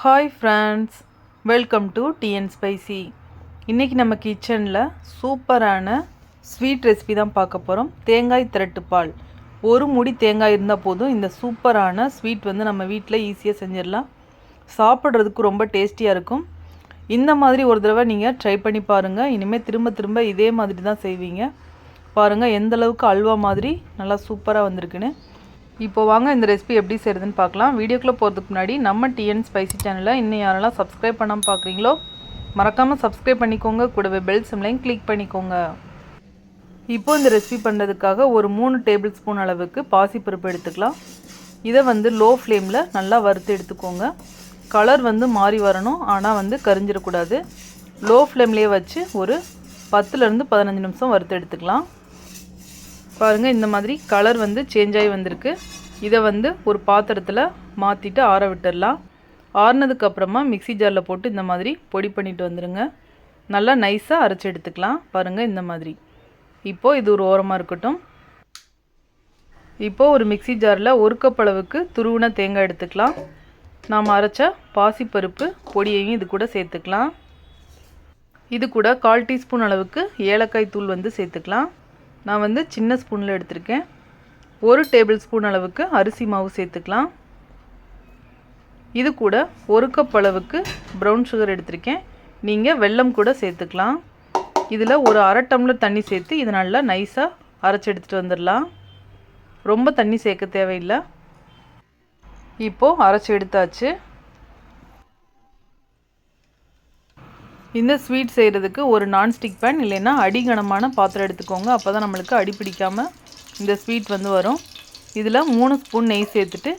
Hi friends welcome to TN spicy இன்றைக்கி நம்ம கிச்சனில் சூப்பரான ஸ்வீட் ரெசிபி தான் பார்க்க போகிறோம் தேங்காய் திரட்டு பால். ஒரு முடி தேங்காய் இருந்தால் போதும் இந்த சூப்பரான ஸ்வீட் வந்து நம்ம வீட்டில் ஈஸியாக செஞ்சிடலாம். சாப்பிட்றதுக்கு ரொம்ப டேஸ்டியாக இருக்கும். இந்த மாதிரி ஒரு தடவை நீங்கள் ட்ரை பண்ணி பாருங்கள் இனிமேல் திரும்ப திரும்ப இதே மாதிரி தான் செய்வீங்க. பாருங்கள் எந்தளவுக்கு அல்வா மாதிரி நல்லா சூப்பராக வந்திருக்குன்னு. இப்போ வாங்க இந்த ரெசிபி எப்படி செய்கிறதுன்னு பார்க்கலாம். வீடியோக்குள்ளே போகிறதுக்கு முன்னாடி நம்ம டிஎன் ஸ்பைசி சேனலை இன்னும் யாரெல்லாம் சப்ஸ்கிரைப் பண்ணாமல் பார்க்குறீங்களோ மறக்காமல் சப்ஸ்கிரைப் பண்ணிக்கோங்க. கூடவே பெல் சிம்லையும் கிளிக் பண்ணிக்கோங்க. இப்போ இந்த ரெசிபி பண்ணுறதுக்காக ஒரு மூணு டேபிள் ஸ்பூன் அளவுக்கு பாசிப்பருப்பு எடுத்துக்கலாம். இதை வந்து லோ ஃப்ளேமில் நல்லா வறுத்து எடுத்துக்கோங்க. கலர் வந்து மாறி வரணும். ஆனால் வந்து கரிஞ்சிடக்கூடாது. லோ ஃப்ளேம்லேயே வச்சு ஒரு பத்துலேருந்து பதினஞ்சு நிமிஷம் வறுத்து எடுத்துக்கலாம். பாருங்கள் இந்த மாதிரி கலர் வந்து சேஞ்ச் ஆகி வந்திருக்கு. இதை வந்து ஒரு பாத்திரத்தில் மாற்றிட்டு ஆற விட்டுடலாம் ஆறுனதுக்கப்புறமா மிக்சி மிக்ஸி ஜாரில் போட்டு இந்த மாதிரி பொடி பண்ணிட்டு வந்துடுங்க நல்லா நைஸாக அரைச்சி எடுத்துக்கலாம். பாருங்கள் இந்த மாதிரி. இப்போது இது ஒரு ஓரமாக இருக்கட்டும். இப்போது ஒரு மிக்ஸி ஜாரில் ஒரு கப் அளவுக்கு துருவின தேங்காய் எடுத்துக்கலாம். நாம் அரைச்ச பாசிப்பருப்பு பொடியையும் இது கூட சேர்த்துக்கலாம். இது கூட கால் டீஸ்பூன் அளவுக்கு ஏலக்காய் தூள் வந்து சேர்த்துக்கலாம். நான் வந்து சின்ன ஸ்பூனில் எடுத்திருக்கேன். ஒரு டேபிள் ஸ்பூன் அளவுக்கு அரிசி மாவு சேர்த்துக்கலாம். இது கூட ஒரு கப் அளவுக்கு ப்ரௌன் சுகர் எடுத்திருக்கேன். நீங்கள் வெல்லம் கூட சேர்த்துக்கலாம். இதில் ஒரு அரை டம்ளர் தண்ணி சேர்த்து இது நல்லா நைஸாக அரைச்சி எடுத்துகிட்டு வந்துடலாம். ரொம்ப தண்ணி சேர்க்க தேவையில்லை. இப்போது அரைச்சி எடுத்தாச்சு. இந்த ஸ்வீட் செய்கிறதுக்கு ஒரு நான்ஸ்டிக் பேன் இல்லைன்னா அடிகனமான பாத்திரம் எடுத்துக்கோங்க. அப்போ தான் நம்மளுக்கு அடி பிடிக்காமல் இந்த ஸ்வீட் வந்து வரும். இதில் மூணு ஸ்பூன் நெய் சேர்த்துட்டு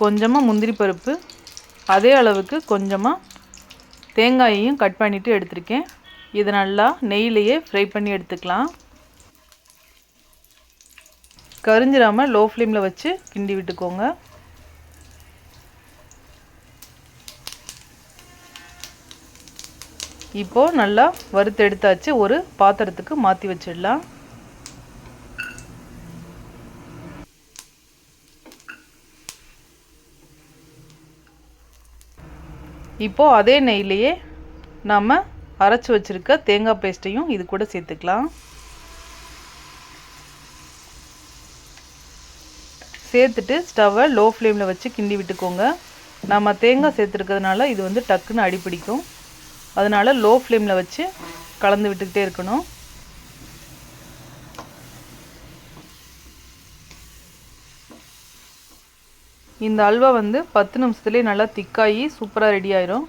கொஞ்சமாக முந்திரி பருப்பு அதே அளவுக்கு கொஞ்சமாக தேங்காயையும் கட் பண்ணிவிட்டு எடுத்திருக்கேன். இது நல்லா நெய்யிலையே ஃப்ரை பண்ணி எடுத்துக்கலாம். கரிஞ்சிடாமல் லோ ஃப்ளேமில் வச்சு கிண்டி விட்டுக்கோங்க. இப்போது நல்லா வறுத்து எடுத்தாச்சு. ஒரு பாத்திரத்துக்கு மாற்றி வச்சிடலாம். இப்போது அதே நெய்லேயே நாம் அரைச்சி வச்சுருக்க தேங்காய் பேஸ்ட்டையும் இது கூட சேர்த்துக்கலாம். சேர்த்துட்டு ஸ்டவ்வை லோ ஃப்ளேமில் வச்சு கிண்டி விட்டுக்கோங்க. நம்ம தேங்காய் சேர்த்துருக்கிறதுனால இது வந்து டக்குன்னு அடிப்பிடிக்கும் அதனால் லோ ஃப்ளேமில் வச்சு கலந்து விட்டுக்கிட்டே இருக்கணும். இந்த அல்வா வந்து பத்து நிமிஷத்துலேயே நல்லா திக்காகி சூப்பராக ரெடி ஆயிரும்.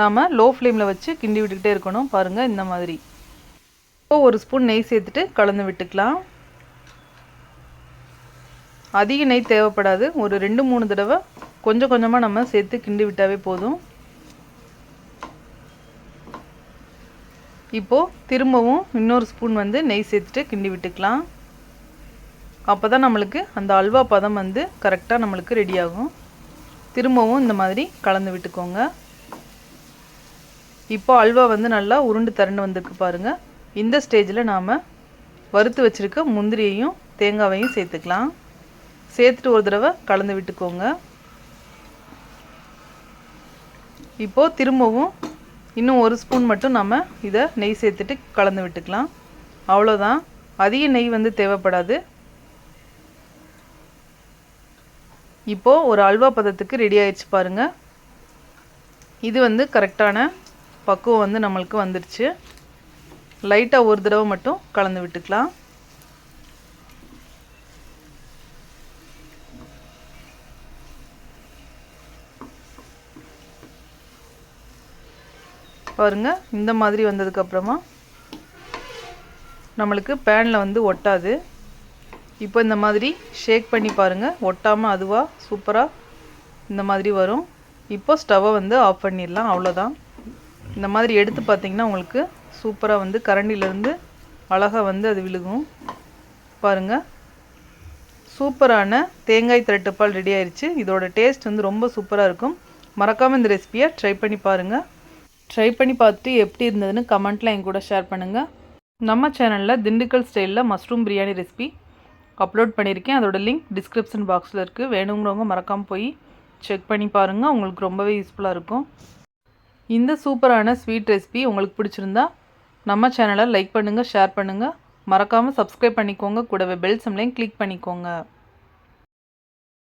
நாம் லோ ஃப்ளேமில் வச்சு கிண்டி விட்டுக்கிட்டே இருக்கணும். பாருங்கள் இந்த மாதிரி. இப்போ ஒரு ஸ்பூன் நெய் சேர்த்துட்டு கலந்து விட்டுக்கலாம். அதிக நெய் தேவைப்படாது. ஒரு ரெண்டு மூணு தடவை கொஞ்சம் கொஞ்சமாக நம்ம சேர்த்து கிண்டி விட்டாவே போதும். இப்போது திரும்பவும் இன்னொரு ஸ்பூன் வந்து நெய் சேர்த்துட்டு கிண்டி விட்டுக்கலாம். அப்போ தான் நம்மளுக்கு அந்த அல்வா பதம் வந்து கரெக்டாக நம்மளுக்கு ரெடி ஆகும். திரும்பவும் இந்த மாதிரி கலந்து விட்டுக்கோங்க. இப்போ அல்வா வந்து நல்லா உருண்டு திரண்டு வந்திருக்கு பாருங்கள் இந்த ஸ்டேஜில் நாம் வறுத்து வச்சுருக்க முந்திரியையும் தேங்காவையும் சேர்த்துக்கலாம். சேர்த்துட்டு ஒரு தடவை கலந்து விட்டுக்கோங்க. இப்போது திரும்பவும் இன்னும் ஒரு ஸ்பூன் மட்டும் நம்ம இதை நெய் சேர்த்துட்டு கலந்து விட்டுக்கலாம். அவ்வளோதான். அதிக நெய் வந்து தேவைப்படாது. இப்போது ஒரு அல்வா பதத்துக்கு ரெடி ஆயிடுச்சு பாருங்கள் இது வந்து கரெக்டான பக்குவம் வந்து நம்மளுக்கு வந்துடுச்சு லைட்டாக ஒரு தடவை மட்டும் கலந்து விட்டுக்கலாம். பாருங்கள் இந்த மாதிரி வந்ததுக்கப்புறமா நம்மளுக்கு பேனில் வந்து ஒட்டாது. இப்போ இந்த மாதிரி ஷேக் பண்ணி பாருங்கள் ஒட்டாமல் அதுவாக சூப்பராக இந்த மாதிரி வரும். இப்போ ஸ்டவ்வை வந்து ஆஃப் பண்ணிடலாம் அவ்வளோதான் இந்த மாதிரி எடுத்து பார்த்திங்கன்னா உங்களுக்கு சூப்பராக வந்து கரண்டிலேருந்து அழகாக வந்து அது விழுகும். பாருங்கள் சூப்பரான தேங்காய் திரட்டுப்பால் ரெடி ஆயிடுச்சு இதோட டேஸ்ட் வந்து ரொம்ப சூப்பராக இருக்கும். மறக்காமல் இந்த ரெசிபியை ட்ரை பண்ணி பாருங்கள் ட்ரை பண்ணி பார்த்துட்டு எப்படி இருந்ததுன்னு கமெண்ட்டில் என் கூட ஷேர் பண்ணுங்கள் நம்ம சேனலில் திண்டுக்கல் ஸ்டைலில் மஷ்ரூம் பிரியாணி ரெசிபி அப்லோட் பண்ணியிருக்கேன். அதோட லிங்க் டிஸ்கிரிப்ஷன் பாக்ஸில் இருக்குது வேணுங்கிறவங்க மறக்காமல் போய் செக் பண்ணி பாருங்கள் உங்களுக்கு ரொம்பவே யூஸ்ஃபுல்லாக இருக்கும். இந்த சூப்பரான ஸ்வீட் ரெசிபி உங்களுக்கு பிடிச்சிருந்தா நம்ம சேனலை லைக் பண்ணுங்கள் ஷேர் பண்ணுங்கள் மறக்காமல் சப்ஸ்கிரைப் பண்ணிக்கோங்க. கூடவே பெல் சம்லையும் கிளிக் பண்ணிக்கோங்க.